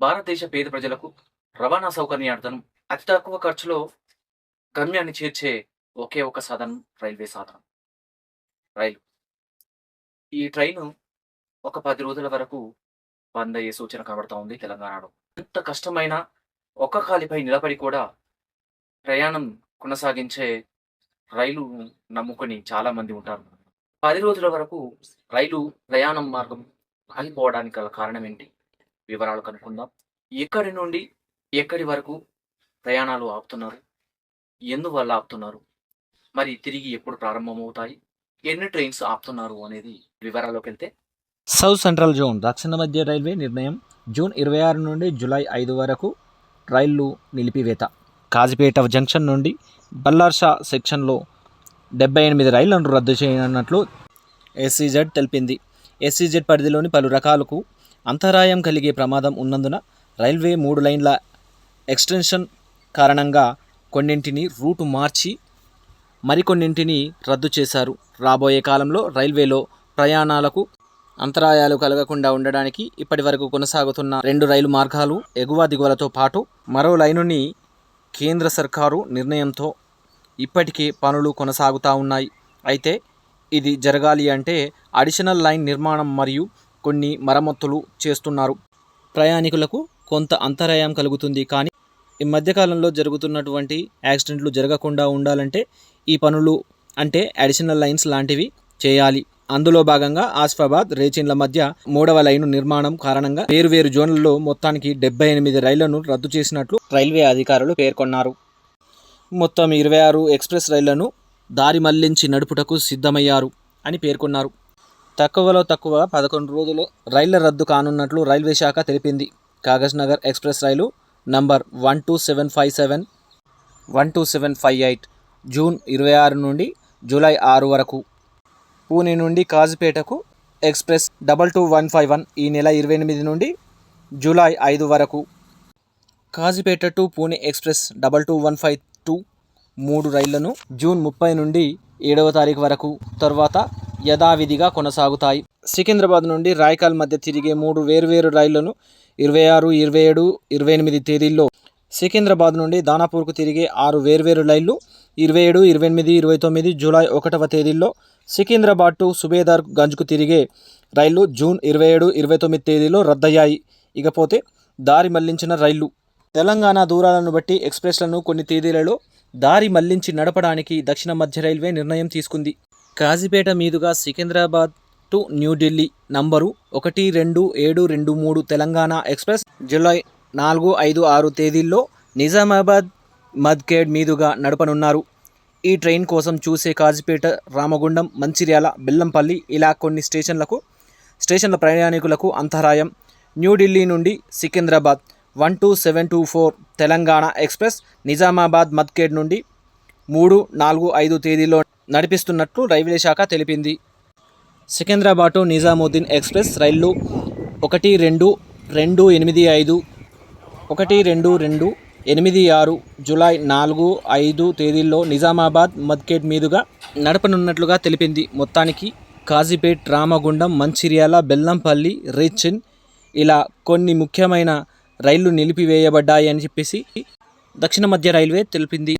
భారతదేశ పేద ప్రజలకు రవాణా సౌకర్యార్థం అతి తక్కువ ఖర్చులో గమ్యాన్ని చేర్చే ఒకే ఒక సాధనం రైల్వే సాధనం. రైలు. ఈ ట్రైను ఒక పది రోజుల వరకు బంద్ అయ్యే సూచన కనబడతా ఉంది తెలంగాణలో. ఎంత కష్టమైన ఒక్క కాలిపై నిలబడి కూడా ప్రయాణం కొనసాగించే రైలు నమ్ముకొని చాలా మంది ఉంటారు. పది రోజుల వరకు రైలు ప్రయాణం మార్గం ఆగిపోవడానికి గల కారణం ఏంటి? వివరాలు కనుక్కుందాం. ఎక్కడి నుండి ఎక్కడి వరకు ప్రయాణాలు ఆపుతున్నారు? ఎందువల్ల ఆపుతున్నారు? మరి తిరిగి ఎప్పుడు ప్రారంభమవుతాయి? ఎన్ని ట్రైన్స్ ఆపుతున్నారు అనేది వివరాల్లోకి వెళ్తే సౌత్ సెంట్రల్ జోన్ దక్షిణ మధ్య రైల్వే నిర్ణయం జూన్ ఇరవై ఆరు నుండి జూలై ఐదు వరకు రైళ్ళు నిలిపివేత. కాజిపేట జంక్షన్ నుండి బల్లార్షా సెక్షన్లో డెబ్బై ఎనిమిది రైళ్ళను రద్దు చేయనున్నట్లు ఎస్సీజెడ్ తెలిపింది. ఎస్సీజెడ్ పరిధిలోని పలు రకాలకు అంతరాయం కలిగే ప్రమాదం ఉన్నందున రైల్వే మూడు లైన్ల ఎక్స్టెన్షన్ కారణంగా కొన్నింటిని రూటు మార్చి మరికొన్నింటిని రద్దు చేశారు. రాబోయే కాలంలో రైల్వేలో ప్రయాణాలకు అంతరాయాలు కలగకుండా ఉండడానికి ఇప్పటి వరకు కొనసాగుతున్న రెండు రైలు మార్గాలు ఎగువ దిగువలతో పాటు మరో లైనుని కేంద్ర సర్కారు నిర్ణయంతో ఇప్పటికే పనులు కొనసాగుతూ ఉన్నాయి. అయితే ఇది జరగాలి అంటే అడిషనల్ లైన్ నిర్మాణం మరియు కొన్ని మరమ్మతులు చేస్తున్నారు. ప్రయాణికులకు కొంత అంతరాయం కలుగుతుంది కానీ ఈ మధ్యకాలంలో జరుగుతున్నటువంటి యాక్సిడెంట్లు జరగకుండా ఉండాలంటే ఈ పనులు అంటే అడిషనల్ లైన్స్ లాంటివి చేయాలి. అందులో భాగంగా ఆసిఫాబాద్ రేచిన్ల మధ్య మూడవ లైను నిర్మాణం కారణంగా వేరువేరు జోన్లలో మొత్తానికి డెబ్బై ఎనిమిది రైళ్ళను రద్దు చేసినట్లు రైల్వే అధికారులు పేర్కొన్నారు. మొత్తం ఇరవై ఆరు ఎక్స్ప్రెస్ రైళ్ళను దారి మళ్ళించి నడుపుటకు సిద్ధమయ్యారు అని పేర్కొన్నారు. తక్కువలో తక్కువ పదకొండు రోజులు రైళ్ళ రద్దు కానున్నట్లు రైల్వే శాఖ తెలిపింది. కాగజ్ నగర్ ఎక్స్ప్రెస్ రైలు number one two seven five seven one two seven five eight June ఇరవై ఆరు నుండి జూలై ఆరు వరకు. పూణే నుండి కాజుపేటకు express double two one five one ఈ నెల ఇరవై ఎనిమిది నుండి జూలై ఐదు వరకు. Kazipet to Pune express double two one five two మూడు రైళ్ళను జూన్ ముప్పై నుండి ఏడవ తారీఖు వరకు. తర్వాత యథావిధిగా కొనసాగుతాయి. సికింద్రాబాద్ నుండి రాయకాల్ మధ్య తిరిగే మూడు వేర్వేరు రైళ్ళను ఇరవై ఆరు ఇరవై ఏడు ఇరవై ఎనిమిది తేదీల్లో సికింద్రాబాద్ నుండి దానాపూర్కు తిరిగే ఆరు వేర్వేరు రైళ్ళు ఇరవై ఏడు ఇరవై ఎనిమిది ఇరవై తొమ్మిది జూలై ఒకటవ తేదీల్లో సికింద్రాబాద్ టు సుబేదార్ గంజ్కు తిరిగే రైళ్ళు జూన్ ఇరవై ఏడు ఇరవై తొమ్మిది తేదీలో రద్దయ్యాయి. ఇకపోతే దారి మళ్ళించిన రైళ్ళు. తెలంగాణ దూరాలను బట్టి ఎక్స్ప్రెస్లను కొన్ని తేదీలలో దారి మళ్ళించి నడపడానికి దక్షిణ మధ్య రైల్వే నిర్ణయం తీసుకుంది. కాజీపేట మీదుగా సికింద్రాబాద్ టు న్యూఢిల్లీ నంబరు ఒకటి రెండు ఏడు రెండు మూడు తెలంగాణ ఎక్స్ప్రెస్. జూలై నాలుగు ఐదు ఆరు తేదీల్లో నిజామాబాద్ మద్కేడ్ మీదుగా నడపనున్నారు. ఈ ట్రైన్ కోసం చూసే కాజిపేట రామగుండం మంచిర్యాల బెల్లంపల్లి ఇలా కొన్ని స్టేషన్లకు స్టేషన్ల ప్రయాణికులకు అంతరాయం. న్యూఢిల్లీ నుండి Secunderabad one two seven two four Telangana express Nizamabad Mudkhed నుండి మూడు నాలుగు ఐదు తేదీలో నడిపిస్తున్నట్లు రైల్వే శాఖ తెలిపింది. సికింద్రాబాటు నిజాముద్దీన్ ఎక్స్ప్రెస్ రైళ్ళు ఒకటి రెండు రెండు ఎనిమిది ఐదు ఒకటి రెండు రెండు ఎనిమిది ఆరు జూలై నాలుగు ఐదు తేదీల్లో నిజామాబాద్ మద్కేట్ మీదుగా నడపనున్నట్లుగా తెలిపింది. మొత్తానికి కాజీపేట్ రామగుండం మంచిర్యాల బెల్లంపల్లి రేచిన్ ఇలా కొన్ని ముఖ్యమైన రైళ్ళు నిలిపివేయబడ్డాయి అని చెప్పేసి దక్షిణ మధ్య రైల్వే తెలిపింది.